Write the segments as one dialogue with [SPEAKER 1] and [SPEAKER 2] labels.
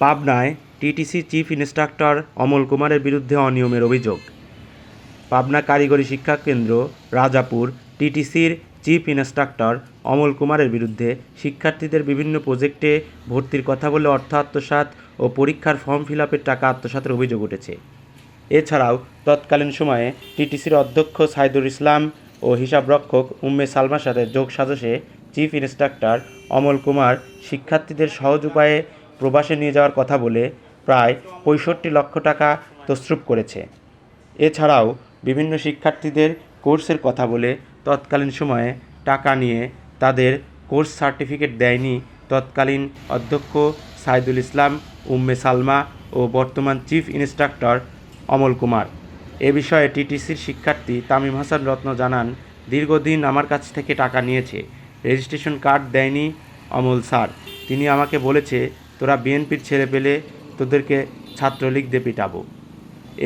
[SPEAKER 1] পাবনায় TTC chief instructor Amal কুমারের বিরুদ্ধে অনিয়মের অভিযোগ। পাবনা কারিগরি শিক্ষা কেন্দ্র, রাজাপুর, টিটিসির চিফ ইন্সট্রাক্টর অমল কুমারের বিরুদ্ধে শিক্ষার্থীদের বিভিন্ন প্রজেক্টে ভর্তির কথা বলে অর্থ আত্মসাৎ ও পরীক্ষার ফর্ম ফিল টাকা আত্মসাতের অভিযোগ উঠেছে। এছাড়াও, তৎকালীন সময়ে টিটিসির অধ্যক্ষ সাইদুল ইসলাম ও হিসাবরক্ষক উম্মে সালমার সাথে যোগ সাজসে চিফ ইন্সট্রাক্টর অমল কুমার শিক্ষার্থীদের সহজ উপায়ে প্রবাসে নিয়ে যাওয়ার কথা বলে প্রায় পঁয়ষট্টি লক্ষ টাকা তছরূপ করেছে। এছাড়াও বিভিন্ন শিক্ষার্থীদের কোর্সের কথা বলে তৎকালীন সময়ে টাকা নিয়ে তাদের কোর্স সার্টিফিকেট দেয়নি তৎকালীন অধ্যক্ষ সাইদুল ইসলাম, উম্মে সালমা ও বর্তমান চিফ ইন্সট্রাক্টর অমল কুমার। এ বিষয়ে টিটিসির শিক্ষার্থী তামিম হাসান রত্ন জানান, দীর্ঘদিন আমার কাছ থেকে টাকা নিয়েছে, রেজিস্ট্রেশন কার্ড দেয়নি অমল স্যার। তিনি আমাকে বলেছে তোরা বিএনপির ছেলে পেলে তোদেরকে ছাত্রলীগ দিয়ে পিটাবো।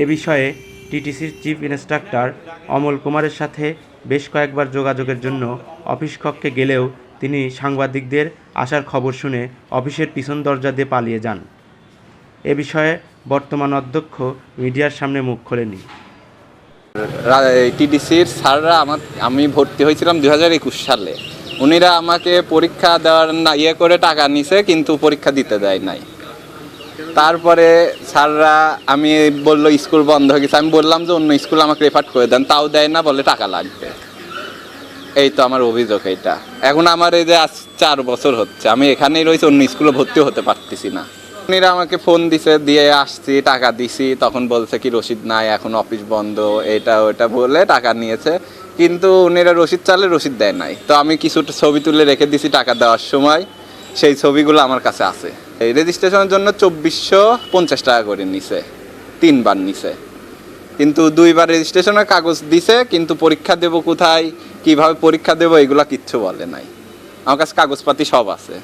[SPEAKER 1] এ বিষয়ে টিটিসির চিফ ইন্সট্রাক্টর অমল কুমারের সাথে বেশ কয়েকবার যোগাযোগের জন্য অফিস কক্ষে গেলেও তিনি সাংবাদিকদের আসার খবর শুনে অফিসের পিছন দরজা দিয়ে পালিয়ে যান। এ বিষয়ে বর্তমান অধ্যক্ষ মিডিয়ার সামনে মুখ খোলেনি।
[SPEAKER 2] টিডিসির স্যাররা আমার আমি ভর্তি হয়েছিলাম দু হাজার একুশ সালে। উনিরা আমাকে পরীক্ষা দেওয়ার না ইয়ে করে টাকা নিছে, কিন্তু পরীক্ষা দিতে দেয় নাই। তারপরে স্যাররা আমি বলল, স্কুল বন্ধ হয়ে গেছে। আমি বললাম যে, অন্য স্কুল আমাকে রেফার করে দেন। তাও দেয় না, বলে টাকা লাগবে। এই তো আমার অভিযোগ এইটা। এখন আমার এই যে আজ চার বছর হচ্ছে, আমি এখানেই রয়েছি, অন্য স্কুলে ভর্তি হতে পারতেছি না। উনিরা আমাকে ফোন দিছে, দিয়ে আসছি, টাকা দিছি। তখন বলছে কি রসিদ নাই, এখন অফিস বন্ধ। এটা ওটা বলে টাকা নিয়েছে। কিন্তু উনিরা রসিদ চালে রসিদ দেয় নাই। তো আমি কিছু ছবি তুলে রেখে দিছি টাকা দেওয়ার সময়। সেই ছবিগুলো আমার কাছে আছে। এই রেজিস্ট্রেশনের জন্য চব্বিশশো পঞ্চাশ টাকা করে নিছে। তিনবার নিছে। কিন্তু দুইবার রেজিস্ট্রেশনের কাগজ দিছে, কিন্তু পরীক্ষা দেব কোথায়, কীভাবে পরীক্ষা দেব, এগুলো কিচ্ছু বলে নাই। আমার কাছে কাগজপাতি সব আছে।